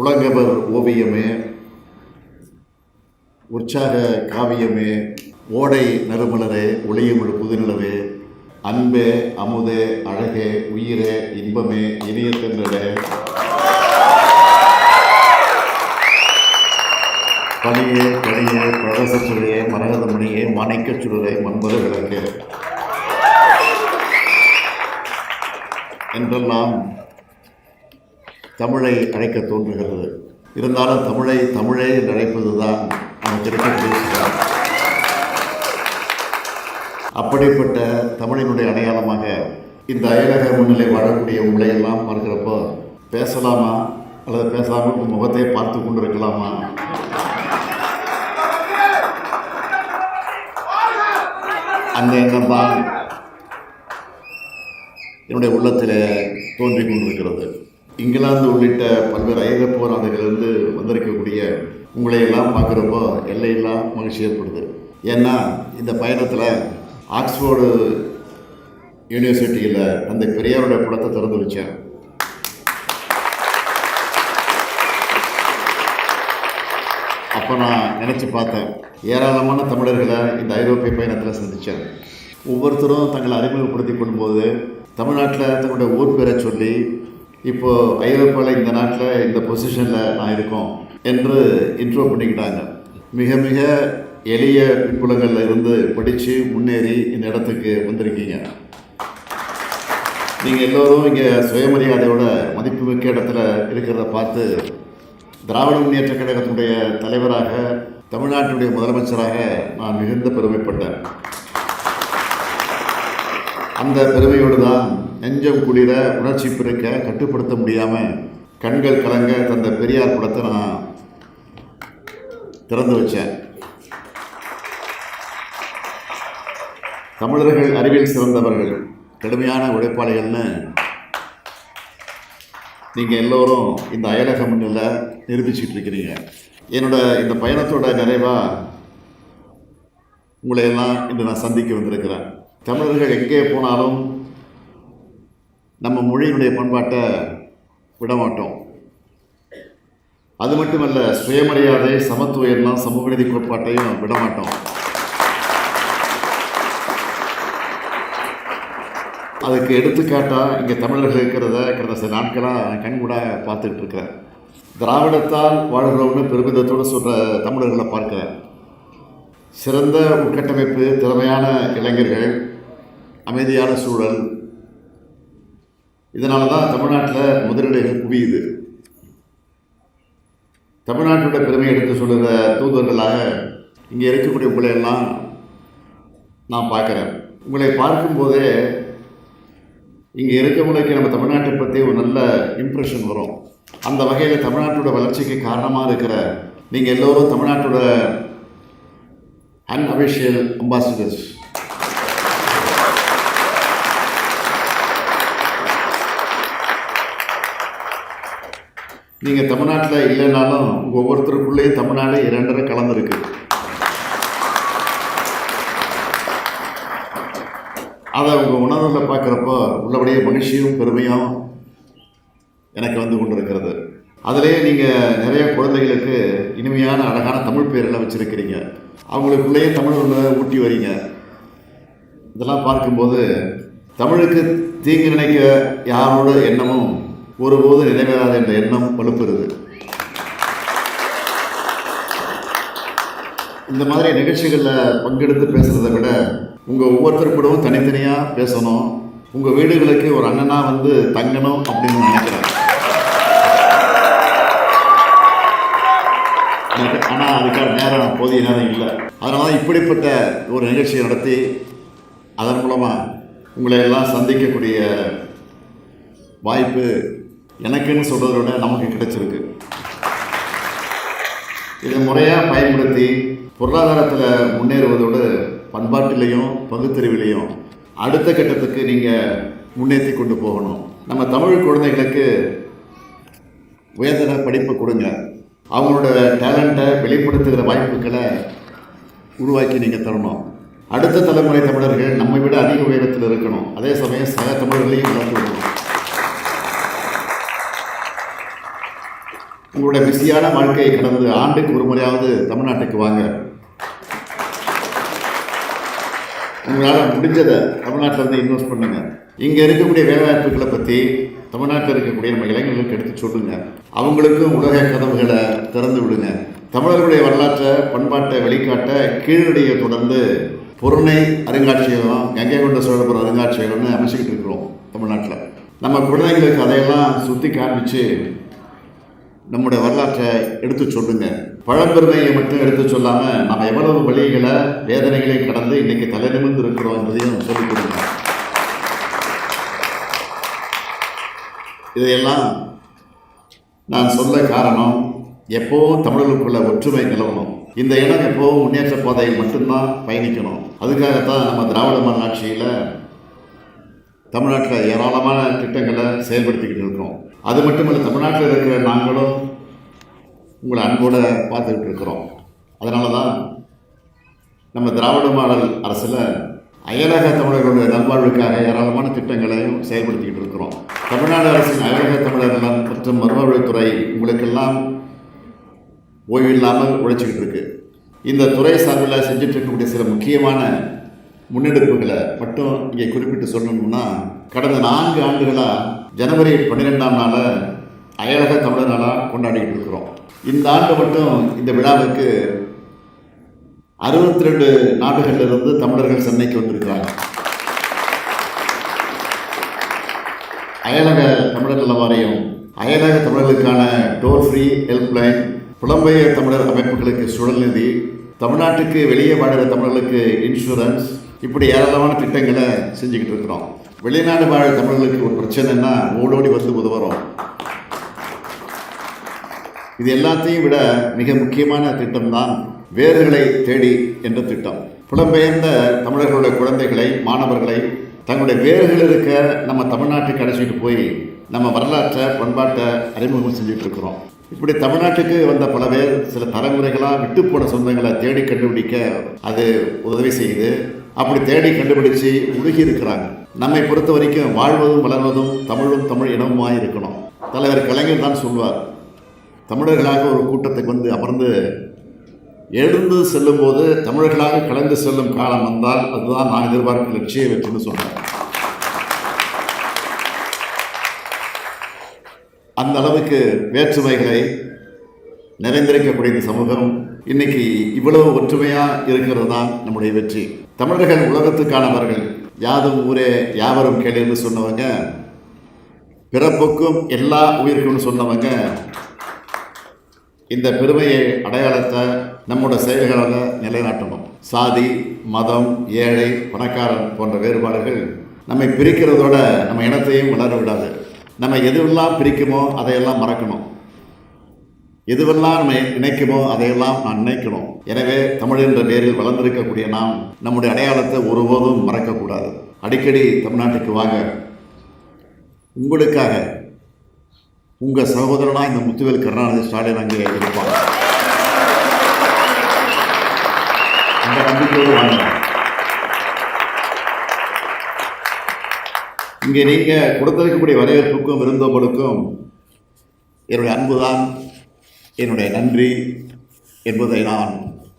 உலகவர் ஓவியமே உற்சாக காவியமே ஓடை நறுமலரே ஒளியமிழ் புதுநிலவே அன்பே அமுதே அழகே உயிரே இன்பமே இனிய தென்றலே. பணியே கனியே மரகத மணியே மாணிக்கச் சுடரே மண்பது விளக்கே. என்றெல்லாம் தமிழை அழைக்க தோன்றுகிறது. இருந்தாலும் தமிழை தமிழே என்று அழைப்பது தான் நமக்கு இருக்கக்கூடிய அப்படிப்பட்ட தமிழினுடைய அடையாளமாக இந்த அயலக முன்னிலை வாழக்கூடிய உங்களை எல்லாம் பேசலாமா? அல்லது பேசாமல் முகத்தை பார்த்து கொண்டு இருக்கலாமா அந்த எண்ணம் தான் என்னுடைய உள்ளத்தில் தோன்றிக் கொண்டிருக்கிறது. இங்கிலாந்து உள்ளிட்ட பல்வேறு ஐரோப்பிய நாடுகளிலிருந்து வந்திருக்கக்கூடிய உங்களை எல்லாம் பார்க்குறப்போ எல்லையெல்லாம் மகிழ்ச்சி ஏற்படுது. ஏன்னா இந்த பயணத்தில் ஆக்ஸ்போர்டு யூனிவர்சிட்டியில் அந்த பெரியாரோட படத்தை திறந்து வச்சேன் அப்போ நான் நினச்சி பார்த்தேன் ஏராளமான தமிழர்களை இந்த ஐரோப்பிய பயணத்தில் சந்தித்தேன் ஒவ்வொருத்தரும் தங்களை அறிமுகப்படுத்தி கொள்ளும்போது தமிழ்நாட்டில் தங்களுடைய ஊர் பேரை சொல்லி இப்போது ஐரோப்பாவில் இந்த நாட்டில் இந்த பொசிஷனில் நான் இருக்கோம் என்று இன்ட்ரோ பண்ணிக்கிட்டாங்க. மிக மிக எளிய பின்புலங்களில் இருந்து படித்து முன்னேறி இந்த இடத்துக்கு வந்திருக்கீங்க. நீங்கள் எல்லோரும் இங்கே சுயமரியாதையோட மதிப்புமிக்க இடத்துல இருக்கிறத பார்த்து திராவிட முன்னேற்ற கழகத்தினுடைய தலைவராக தமிழ்நாட்டினுடைய முதலமைச்சராக நான் மிகுந்த பெருமைப்பட்டேன். அந்த பெருமையோடு தான் நெஞ்சம் குளிர உணர்ச்சி பிறக்க கட்டுப்படுத்த முடியாமல் கண்கள் கலங்க தந்த பெரியார் படத்தை நான் திறந்து வச்சேன். தமிழர்கள் அறிவியல் சிறந்தவர்கள் கடுமையான உழைப்பாளிகள்னு நீங்கள் எல்லோரும் இந்த அயலக முன்னில் நிரூபிச்சிட்டு இருக்கிறீங்க. என்னோட இந்த பயணத்தோட நிறைவாக உங்களையெல்லாம் இன்று நான் சந்திக்க வந்திருக்கிறேன். தமிழர்கள் எங்கே போனாலும் நம்ம மொழியினுடைய பண்பாட்டை விட மாட்டோம். அது மட்டுமல்ல சுயமரியாதை சமத்துவம் எண்ணம் சமூக நீதி கோட்பாட்டையும் விட மாட்டோம். அதுக்கு எடுத்துக்காட்டாக இங்கே தமிழர்கள் இருக்கிறத கடந்த சில நாட்களாக கண்கூட பார்த்துக்கிட்டு இருக்கிறேன் திராவிடத்தால் வாழ்கிறவங்க பெருமிதத்தோடு சொல்கிற தமிழர்களை பார்க்கிறேன். சிறந்த உட்கட்டமைப்பு திறமையான இளைஞர்கள் அமைதியான சூழல். இதனால தான் தமிழ்நாட்டில் முதலீடுகள் குவியுது. தமிழ்நாட்டோட பெருமையை எடுத்து சொல்கிற தூதர்களாக இங்கே இருக்கக்கூடிய உங்களையெல்லாம் நான் பார்க்குறேன். உங்களை பார்க்கும்போதே இங்கே இருக்கவங்களுக்கு நம்ம தமிழ்நாட்டை பற்றி ஒரு நல்ல இம்ப்ரெஷன் வரும். அந்த வகையில் தமிழ்நாட்டோட வளர்ச்சிக்கு காரணமாக இருக்கிற நீங்கள் எல்லோரும் தமிழ்நாட்டோட அன்அபிஷியல் அம்பாசிடர்ஸ் நீங்கள் தமிழ்நாட்டில் இல்லைனாலும் உங்கள் ஒவ்வொருத்தருக்குள்ளேயே தமிழ்நாடு இரண்டரை கலந்துருக்கு அதை உங்கள் உணர்வில் பார்க்குறப்போ உள்ளபடியே மகிழ்ச்சியும் பெருமையும் எனக்கு வந்து கொண்டிருக்கிறது. அதிலேயே நீங்கள் நிறைய குழந்தைகளுக்கு இனிமையான அழகான தமிழ் பேரெல்லாம் வச்சுருக்கிறீங்க. அவங்களுக்குள்ளேயே தமிழ் உள்ள ஊட்டி வரீங்க இதெல்லாம் பார்க்கும்போது தமிழுக்கு தீங்கு நினைக்க யாரோட எண்ணமும் ஒருபோது நிறைவேறாது என்ற எண்ணம் வலுப்பெறுது. இந்த மாதிரி நிகழ்ச்சிகளில் பங்கெடுத்து பேசுகிறத விட உங்கள் ஒவ்வொருத்தர் கூடவும் தனித்தனியாக பேசணும். உங்கள் வீடுகளுக்கு ஒரு அண்ணனாக வந்து தங்கணும் அப்படின்னு நினைக்கிறேன் ஆனால் அதுக்கான நேரம் போதிய நேரம் இல்லை. அதனால தான் இப்படிப்பட்ட ஒரு நிகழ்ச்சியை நடத்தி அதன் மூலமாக உங்களை எல்லாம் சந்திக்கக்கூடிய வாய்ப்பு எனக்குன்னு சொல்கிறத விட நமக்கு கிடைச்சிருக்கு. இதை முறையாக பயன்படுத்தி பொருளாதாரத்தில் முன்னேறுவதோடு பண்பாட்டிலையும் பகுத்தறிவிலையும் அடுத்த கட்டத்துக்கு நீங்கள் முன்னேற்றி கொண்டு போகணும். நம்ம தமிழ் குழந்தைகளுக்கு உயர்தர படிப்பு கொடுங்க. அவங்களோட டேலண்ட்டை வெளிப்படுத்துகிற வாய்ப்புகளை உருவாக்கி நீங்கள் தரணும். அடுத்த தலைமுறை தமிழர்கள் நம்மை விட அதிக உயரத்தில் இருக்கணும். அதே சமயம் சக தமிழர்களையும் வளர்த்து விடணும். உங்களுடைய பிஸியான வாழ்க்கையை கடந்து ஆண்டுக்கு ஒரு முறையாவது தமிழ்நாட்டுக்கு வாங்க. உங்களால் முடிஞ்சதை தமிழ்நாட்டில் வந்து இன்வெஸ்ட் பண்ணுங்க. இங்கே இருக்கக்கூடிய வேலைவாய்ப்புகளை பற்றி தமிழ்நாட்டில் இருக்கக்கூடிய நம்ம இளைஞர்களுக்கு எடுத்து சொல்லுங்க. அவங்களுக்கும் உலக கதவுகளை திறந்து விடுங்க. தமிழர்களுடைய வரலாற்றை பண்பாட்டை வெளிக்காட்ட கீழடியை தொடர்ந்து பொருணை அருங்காட்சியகம் கங்கை கொண்ட சோழபுரம் அருங்காட்சியகம்னு அமைச்சிக்கிட்டு இருக்கிறோம் தமிழ்நாட்டில். நம்ம குழந்தைங்களுக்கு அதையெல்லாம் சுற்றி காமிச்சு நம்முடைய வரலாற்றை எடுத்து சொல்லுங்க. பழம்பெருமையை மட்டும் எடுத்து சொல்லாமல் நம்ம எவ்வளவு வழிகளை வேதனைகளை கடந்து இன்னைக்கு தலை நிமிர்ந்து இருக்கிறோம் என்பதையும் சொல்லிக் கொடுங்க. இதையெல்லாம் நான் சொல்ல காரணம் எப்போவும் தமிழர்களுக்குள்ள ஒற்றுமை நிலவணும். இந்த இடம் எப்போவும் முன்னேற்ற பாதையில் மட்டும்தான் பயணிக்கணும். அதுக்காகத்தான் நம்ம திராவிட மாநாட்சியில் தமிழ்நாட்டில் ஏராளமான திட்டங்களை செயல்படுத்திக்கிட்டு இருக்கிறோம். அது மட்டுமல்ல தமிழ்நாட்டில் இருக்கிற நாங்களும் உங்களை அன்போடு பார்த்துக்கிட்டு இருக்கிறோம். அதனால தான் நம்ம திராவிட மாடல் அரசில் அயலக தமிழர்களுடைய நல்வாழ்வுக்காக ஏராளமான திட்டங்களையும் செயல்படுத்திக்கிட்டு இருக்கிறோம். தமிழ்நாடு அரசின் அயலக தமிழர்கள் மற்றும் மறுவாழ்வுத்துறை உங்களுக்கெல்லாம் ஓய்வு இல்லாமல் உழைச்சிக்கிட்டு இருக்கு. இந்த துறை சார்பில் செஞ்சிட்டு இருக்கக்கூடிய சில முக்கியமான முன்னெடுப்புகளை மட்டும் இங்கே குறிப்பிட்டு சொல்லணும்னா கடந்த நான்கு ஆண்டுகளாக ஜனவரி பன்னிரெண்டாம் நாளை அயலக தமிழர் நாளாக கொண்டாடிக்கிட்டு இருக்கிறோம். இந்த ஆண்டு மட்டும் இந்த விழாவுக்கு அறுபத்தி ரெண்டு நாடுகளிலிருந்து தமிழர்கள் சென்னைக்கு வந்திருக்கிறாங்க. அயலக தமிழர் நல வாரியம் அயலக தமிழர்களுக்கான டோல் ஃப்ரீ ஹெல்ப்லைன் புலம்பெயர் தமிழர் அமைப்புகளுக்கு சுழல் நிதி தமிழ்நாட்டுக்கு வெளியே வாழ்கிற தமிழர்களுக்கு இன்சூரன்ஸ் இப்படி ஏராளமான திட்டங்களை செஞ்சுக்கிட்டு இருக்கிறோம். வெளிநாடு வாழ தமிழர்களுக்கு ஒரு பிரச்சனைன்னா ஓடோடி வந்து உதவுறோம் இது எல்லாத்தையும் விட மிக முக்கியமான திட்டம் தான் வேர்களை தேடி என்ற திட்டம். புலம்பெயர்ந்த தமிழர்களுடைய குழந்தைகளை மாணவர்களை தங்களுடைய வேர்கள் இருக்க நம்ம தமிழ்நாட்டுக்கு அழைச்சிட்டு போய் நம்ம வரலாற்றை பண்பாட்டை அறிமுகம் செஞ்சுட்டு இருக்கிறோம். இப்படி தமிழ்நாட்டுக்கு வந்த பல பேர் சில தலைமுறைகளாக விட்டு போன சொந்தங்களை தேடி கண்டுபிடிக்க அது உதவி செய்யுது. அப்படி தேடி கண்டுபிடிச்சு உருகி இருக்கிறாங்க நம்மை பொறுத்த வரைக்கும் வாழ்வதும் வளர்வதும் தமிழும் தமிழ் இனமுமாக இருக்கணும். தலைவர் கலைஞர் தான் சொல்வார் தமிழர்களாக ஒரு கூட்டத்துக்கு வந்து அமர்ந்து எழுந்து செல்லும்போது தமிழர்களாக கலந்து செல்லும் காலம் வந்தால் அதுதான் நான் எதிர்பார்க்கும் லட்சிய வெற்றின்னு சொன்னார் அந்த அளவுக்கு வேற்றுமைகளை நிறைந்திருக்கக்கூடிய இந்த சமூகம் இன்னைக்கு இவ்வளவு ஒற்றுமையாக இருக்கிறது தான் நம்முடைய வெற்றி. தமிழர்கள் உலகத்துக்கானவர்கள். யாதும் ஊரே யாவரும் கேளுன்னு சொன்னவங்க பிறப்புக்கும் எல்லா உயிருக்கும்னு சொன்னவங்க இந்த பெருமையை அடையாளத்தை நம்மோட செயல்களால் நிலைநாட்டணும். சாதி மதம் ஏழை பணக்காரன் போன்ற வேறுபாடுகள் நம்மை பிரிக்கிறதோட நம்ம இனத்தையும் வளர விடாது. நம்ம எதுவெல்லாம் பிரிக்குமோ அதையெல்லாம் மறக்கணும். எதுவெல்லாம் நம்ம நினைக்குமோ அதையெல்லாம் நான் நினைக்கணும் எனவே தமிழ் என்ற பேரில் வளர்ந்திருக்கக்கூடிய நாம் நம்முடைய அடையாளத்தை ஒருபோதும் மறக்கக்கூடாது. அடிக்கடி தமிழ்நாட்டுக்கு வாங்க. உங்களுக்காக உங்கள் சகோதரனா இந்த முத்துவேல் கருணாநிதி ஸ்டாலின் அங்கே இருப்பாங்க அந்த நம்பிக்கையோடு வாங்க. இங்கே நீங்கள் கொடுத்திருக்கக்கூடிய வரவேற்புக்கும் விருந்தோம்பலுக்கும் என்னுடைய அன்புதான் என்னுடைய நன்றி என்பதை நான்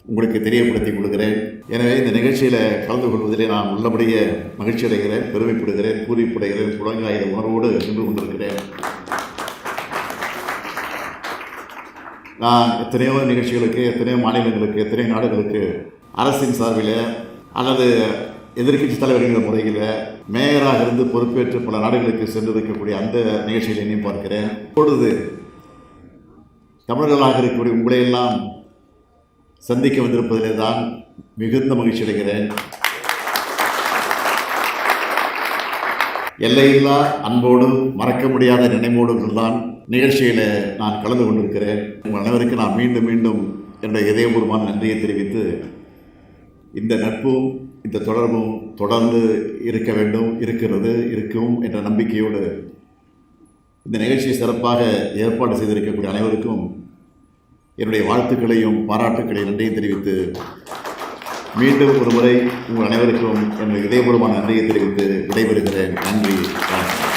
உங்களுக்கு தெரியப்படுத்திக் கொள்கிறேன். எனவே இந்த நிகழ்ச்சியில் கலந்து கொள்வதிலே நான் உள்ளபடிய மகிழ்ச்சி அடைகிறேன் பெருமைப்படுகிறேன் பூரிப்படைகிறேன் புலங்காயுத உணர்வோடு சென்று கொண்டிருக்கிறேன். நான் எத்தனையோ நிகழ்ச்சிகளுக்கு எத்தனையோ மாநிலங்களுக்கு எத்தனையோ நாடுகளுக்கு அரசின் சார்பில் அல்லது எதிர்க்கட்சி தலைவர்கள் முறையில் மேயராக இருந்து பொறுப்பேற்று பல நாடுகளுக்கு சென்றிருக்கக்கூடிய அந்த நிகழ்ச்சியிலையும் எண்ணியும் பார்க்கிறேன். இப்பொழுது தமிழர்களாக இருக்கக்கூடிய உங்களையெல்லாம் சந்திக்க வந்திருப்பதிலே தான் மிகுந்த மகிழ்ச்சி அடைகிறேன். எல்லையில்லா அன்போடும் மறக்க முடியாத நினைவோடும் தான் நிகழ்ச்சியில் நான் கலந்து கொண்டிருக்கிறேன். உங்கள் அனைவருக்கும் நான் மீண்டும் மீண்டும் என்னுடைய இதயபூர்வமான நன்றியை தெரிவித்து இந்த நட்பும் இந்த தொடர்பும் தொடர்ந்து இருக்க வேண்டும் இருக்கிறது இருக்கும் என்ற நம்பிக்கையோடு இந்த நிகழ்ச்சியை சிறப்பாக ஏற்பாடு செய்திருக்கக்கூடிய அனைவருக்கும் என்னுடைய வாழ்த்துக்களையும் பாராட்டுக்களையும் நன்றியை தெரிவித்து மீண்டும் ஒரு முறை உங்கள் அனைவருக்கும் என்னுடைய இதயபூர்வமான நன்றியை தெரிவித்து விடைபெறுகிறேன். நன்றி வணக்கம்.